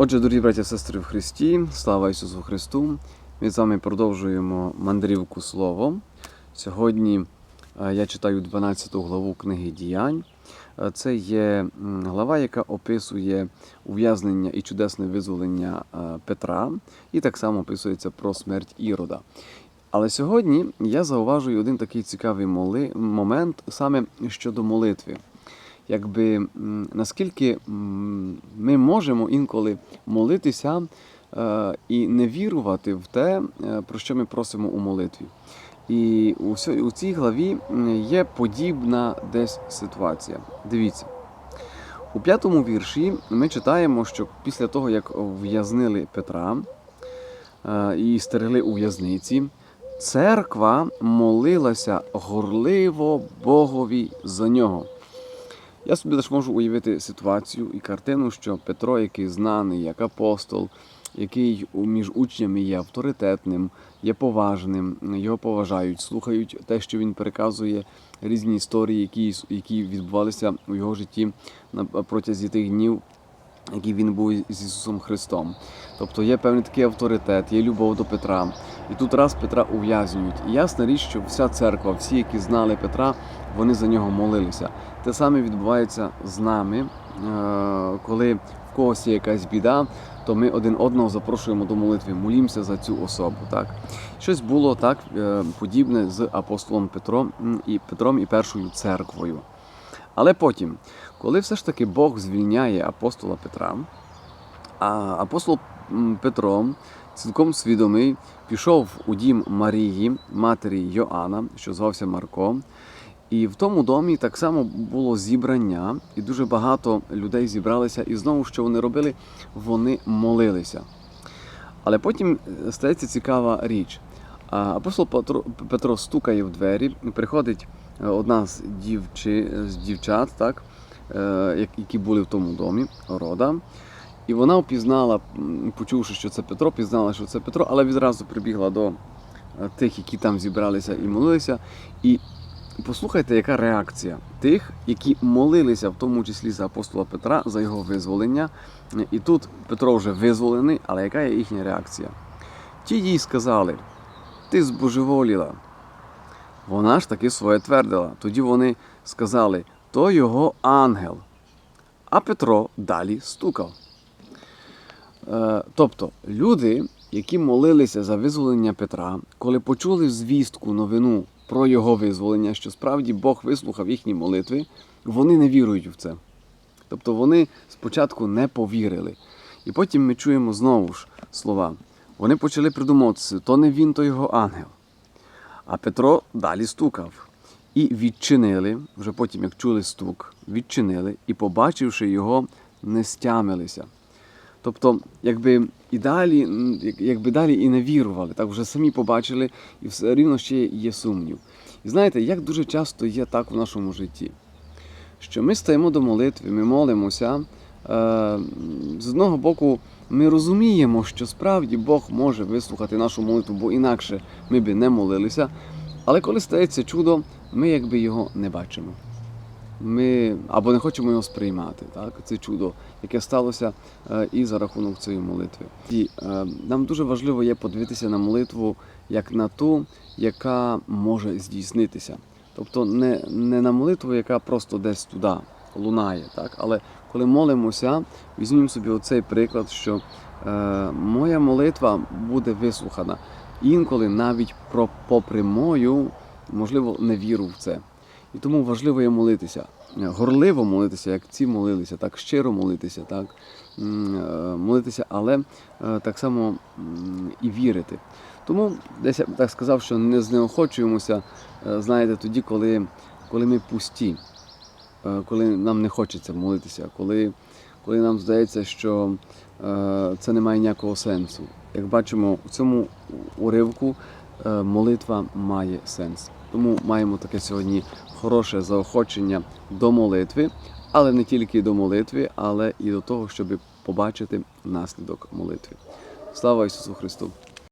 Отже, дорогі браті і сестри в Христі, слава Ісусу Христу! Ми з вами продовжуємо мандрівку Словом. Сьогодні е, я читаю 12 главу книги Діянь. Е, Це є глава, яка описує ув'язнення і чудесне визволення е, Петра, і так само описується про смерть Ірода. Але сьогодні я зауважую один такий цікавий моли... момент саме щодо молитви якби наскільки ми можемо інколи молитися е, і не вірувати в те, е, про що ми просимо у молитві. І у, цій главі є подібна десь ситуація. Дивіться. У п'ятому вірші ми читаємо, що після того, як в'язнили Петра е, і стерегли у в'язниці, церква молилася горливо Богові за нього. Я собі лише можу уявити ситуацію і картину, що Петро, який знаний як апостол, який між учнями є авторитетним, є поважним, його поважають, слухають те, що він переказує, різні історії, які, які відбувалися у його житті на протязі тих днів, які він був з Ісусом Христом. Тобто є певний такий авторитет, є любов до Петра. І тут раз Петра ув'язнюють. І ясна річ, що вся церква, всі, які знали Петра, вони за нього молилися. Те саме відбувається з нами, е, коли в когось є якась біда, то ми один одного запрошуємо до молитви, молімося за цю особу. Так щось було так е, подібне з апостолом Петром і Петром і першою церквою. Але потім, коли все ж таки Бог звільняє апостола Петра, а апостол м, Петро, цілком свідомий, пішов у дім Марії, матері Йоанна, що звався Марко. І в тому домі так само було зібрання, і дуже багато людей зібралися. І знову, що вони робили, вони молилися. Але потім е, стається цікава річ. Апостол Петро, стукає в двері, приходить одна з, дівчи, з дівчат, так, е, які були в тому домі, рода. І вона впізнала, почувши, що це Петро, пізнала, що це Петро, але відразу прибігла до е, тих, які там зібралися і молилися. І послухайте, яка реакція тих, які молилися, в тому числі за апостола Петра, за його визволення. І тут Петро вже визволений, але яка є їхня реакція? Ті їй сказали: Ти збожеволіла. Вона ж таки своє твердила. Тоді вони сказали, то його ангел. А Петро далі стукав. Е, Тобто люди, які молилися за визволення Петра, коли почули звістку, новину про його визволення, що справді Бог вислухав їхні молитви, вони не вірують в це. Тобто вони спочатку не повірили. І потім ми чуємо знову ж слова. Вони почали придумуватися, то не він, то його ангел. А Петро далі стукав. І відчинили, вже потім, як чули стук, відчинили і, побачивши його, не стямилися. Тобто, якби і далі, якби далі і не вірували, так вже самі побачили, і все рівно ще є сумнів. І знаєте, як дуже часто є так в нашому житті, що ми стаємо до молитви, ми молимося. Е, з одного боку, ми розуміємо, що справді Бог може вислухати нашу молитву, бо інакше ми би не молилися. Але коли стається чудо, ми якби його не бачимо. Ми або не хочемо його сприймати, так? це чудо, яке сталося е, і за рахунок цієї молитви. І е, нам дуже важливо є подивитися на молитву як на ту, яка може здійснитися. Тобто не, не на молитву, яка просто десь туди лунає, так? але коли молимося, візьмімо собі оцей приклад, що е, моя молитва буде вислухана. Інколи навіть про, попри мою, можливо, не віру в це. І тому важливо є молитися. Горливо молитися, як ці молилися, так щиро молитися, так е, молитися, але е, так само і вірити. Тому десь я так сказав, що не знеохочуємося, е, знаєте, тоді, коли, коли ми пусті, коли нам не хочеться молитися, коли, коли нам здається, що е, це не має ніякого сенсу. Як бачимо, у цьому уривку е, молитва має сенс. Тому маємо таке сьогодні хороше заохочення до молитви, але не тільки до молитви, але і до того, щоб побачити наслідок молитви. Слава Ісусу Христу!